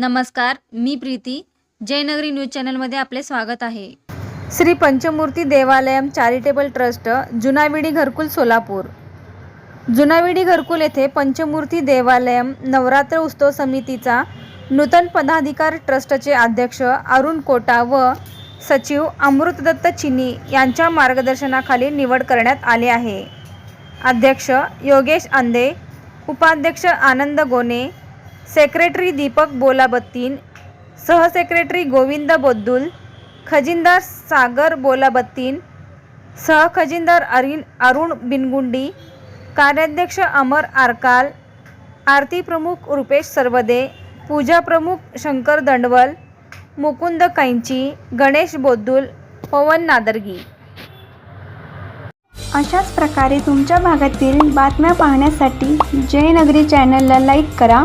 नमस्कार मी प्रीती. जयनगरी न्यूज चॅनलमध्ये आपले स्वागत आहे. Shri Panchamurti Devalayam charitable trust Junavidi Gharkul Solapur. जुनाविडी घरकुल येथे पंचमूर्ती देवालयम नवरात्र उत्सव समितीचा नूतन पदाधिकार ट्रस्टचे अध्यक्ष अरुण कोटा व सचिव अमृतदत्त चिनी यांच्या मार्गदर्शनाखाली निवड करण्यात आली आहे. अध्यक्ष योगेश अंदे उपाध्यक्ष आनंद गोने सेक्रेटरी दीपक बोलाबत्तीन सहसेक्रेटरी गोविंद बोद्दुल खजिनदार सागर बोलाबत्तीन सहखजिनदार अरिन अरुण बिनगुंडी कार्याध्यक्ष अमर आरकाल आरती प्रमुख रुपेश सरवदे पूजा प्रमुख शंकर दंडवल मुकुंद कैंची गणेश बोद्दुल पवन नादरगी. अशाच प्रकारे तुमच्या भागातील बातम्या पाहण्यासाठी जयनगरी चॅनलला लाईक करा.